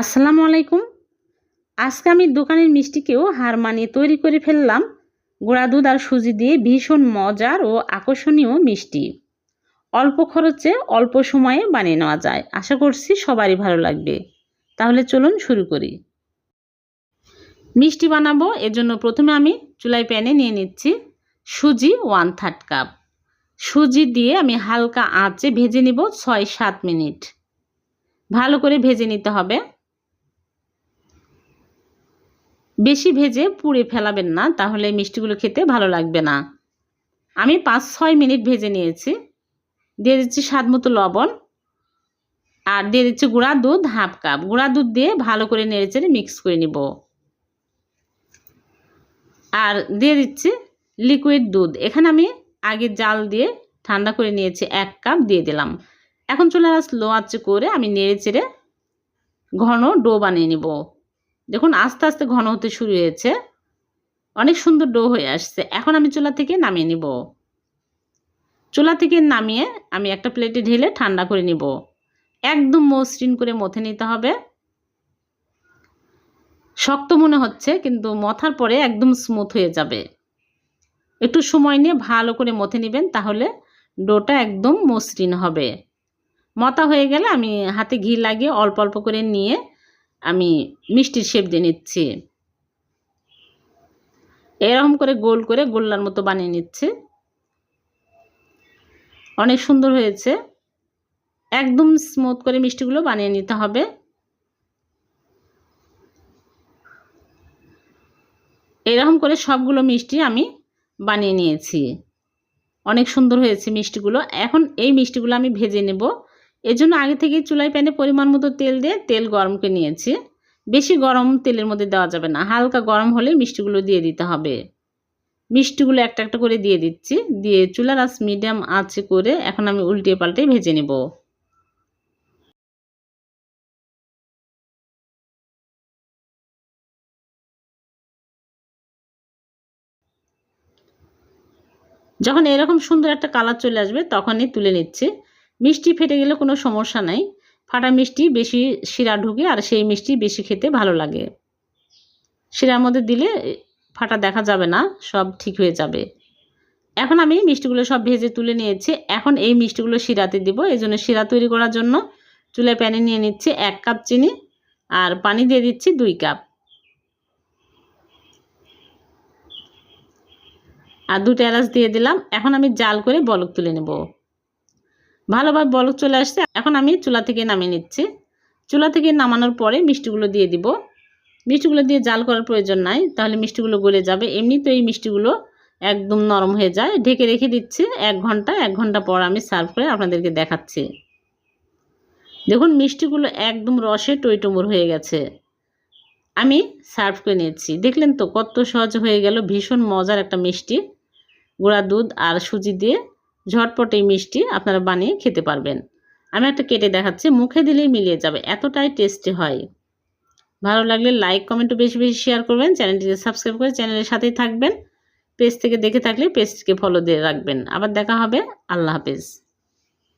আসসালামু আলাইকুম। আজকে আমি দোকানের মিষ্টিকেও হার মানিয়ে তৈরি করে ফেললাম। গুঁড়া দুধ আর সুজি দিয়ে ভীষণ মজার ও আকর্ষণীয় মিষ্টি। অল্প খরচে অল্প সময়ে বানিয়ে নেওয়া যায়। আশা করছি সবারই ভালো লাগবে। তাহলে চলুন শুরু করি। মিষ্টি বানাবো এর জন্য প্রথমে আমি চুলাই প্যানে নিয়ে নিচ্ছি সুজি ওয়ান থার্ড কাপ সুজি দিয়ে আমি হালকা আঁচে ভেজে নিব ছয় সাত মিনিট। ভালো করে ভেজে নিতে হবে। বেশি ভেজে পুড়ে ফেলাবেন না, তাহলে মিষ্টিগুলো খেতে ভালো লাগবে না। আমি পাঁচ ছয় মিনিট ভেজে নিয়েছি। দিয়ে দিচ্ছি স্বাদ মতো লবণ আর দিয়ে দিচ্ছি গুঁড়া দুধ, হাফ কাপ। গুঁড়া দুধ দিয়ে ভালো করে নেড়েচেড়ে মিক্স করে নিব। আর দিয়ে দিচ্ছি লিকুইড দুধ। এখানে আমি আগে জাল দিয়ে ঠান্ডা করে নিয়েছি, এক কাপ দিয়ে দিলাম। এখন চলে আস লো আঁচে করে আমি নেড়ে চেড়ে ঘন ডো বানিয়ে নিব। দেখুন, আস্তে আস্তে ঘন হতে শুরু হয়েছে। অনেক সুন্দর ডো হয়ে আসছে। এখন আমি চুলা থেকে নামিয়ে নিব। চুলা থেকে নামিয়ে আমি একটা প্লেটে ঢেলে ঠান্ডা করে নিব। একদম মসৃণ করে মথে নিতে হবে। শক্ত মনে হচ্ছে, কিন্তু মথার পরে একদম স্মুথ হয়ে যাবে। একটু সময় নিয়ে ভালো করে মথে নেবেন, তাহলে ডোটা একদম মসৃণ হবে। মতা হয়ে গেলে আমি হাতে ঘি লাগিয়ে অল্প অল্প করে নিয়ে আমি মিষ্টির শেপ দিয়ে নিচ্ছি। এরকম করে গোল করে গোল্লার মতো বানিয়ে নিচ্ছি। অনেক সুন্দর হয়েছে। একদম স্মুথ করে মিষ্টিগুলো বানিয়ে নিতে হবে। এরকম করে সবগুলো মিষ্টি আমি বানিয়ে নিয়েছি। অনেক সুন্দর হয়েছে মিষ্টিগুলো। এখন এই মিষ্টিগুলো আমি ভেজে নেব। এজন্য আগে থেকে চুলাই প্যানে পরিমাণ মতো তেল দিয়ে তেল গরম করে নিয়েছি। বেশি গরম তেলের মধ্যে দেওয়া যাবে না। হালকা গরম হলে মিষ্টিগুলো দিয়ে দিতে হবে। মিষ্টিগুলো একটা একটা করে দিয়ে দিচ্ছি। দিয়ে চুলার আঁচ মিডিয়াম আঁচে করে এখন আমি উল্টিয়ে পাল্টে ভেজে নেব। যখন এরকম সুন্দর একটা কালার চলে আসবে তখনই তুলে নিচ্ছি। মিষ্টি ফেটে গেলে কোনো সমস্যা নাই। ফাটা মিষ্টি বেশি শিরা ঢুকে আর সেই মিষ্টি বেশি খেতে ভালো লাগে। শিরার মধ্যে দিলে ফাটা দেখা যাবে না, সব ঠিক হয়ে যাবে। এখন আমি মিষ্টিগুলো সব ভেজে তুলে নিয়েছি। এখন এই মিষ্টিগুলো শিরাতে দিব। এই জন্য শিরা তৈরি করার জন্য চুলে প্যানে নিয়ে নিচ্ছি এক কাপ চিনি আর পানি দিয়ে দিচ্ছি দুই কাপ। আর দুটো এলাচ দিয়ে দিলাম। এখন আমি জাল করে বলক তুলে নেব। ভালোভাবে বলক চলে আসছে। এখন আমি চুলা থেকে নামিয়ে নিচ্ছি। চুলা থেকে নামানোর পরে মিষ্টিগুলো দিয়ে দিব। মিষ্টিগুলো দিয়ে জাল করার প্রয়োজন নাই, তাহলে মিষ্টিগুলো গলে যাবে। এমনি তো এই মিষ্টিগুলো একদম নরম হয়ে যায়। ঢেকে রেখে দিচ্ছি এক ঘণ্টা। এক ঘণ্টা পর আমি সার্ভ করে আপনাদেরকে দেখাচ্ছি। দেখুন, মিষ্টিগুলো একদম রসে টইটুমুর হয়ে গেছে। আমি সার্ভ করে নিয়েছি। দেখলেন তো কত সহজ হয়ে গেল। ভীষণ মজার একটা মিষ্টি। গুঁড়া দুধ আর সুজি দিয়ে ঝটপট এই মিষ্টি আপনারা বানিয়ে খেতে পারবেন। আমি একটা কেটে দেখাচ্ছি, মুখে দিলেই মিলিয়ে যাবে, এতটাই টেস্টি হয়। ভালো লাগলে লাইক কমেন্টও বেশি বেশি শেয়ার করবেন, চ্যানেলটিকে সাবস্ক্রাইব করে চ্যানেলের সাথেই থাকবেন। পেজ থেকে দেখে থাকলে পেজটিকে ফলো দিয়ে রাখবেন। আবার দেখা হবে, আল্লাহ হাফেজ।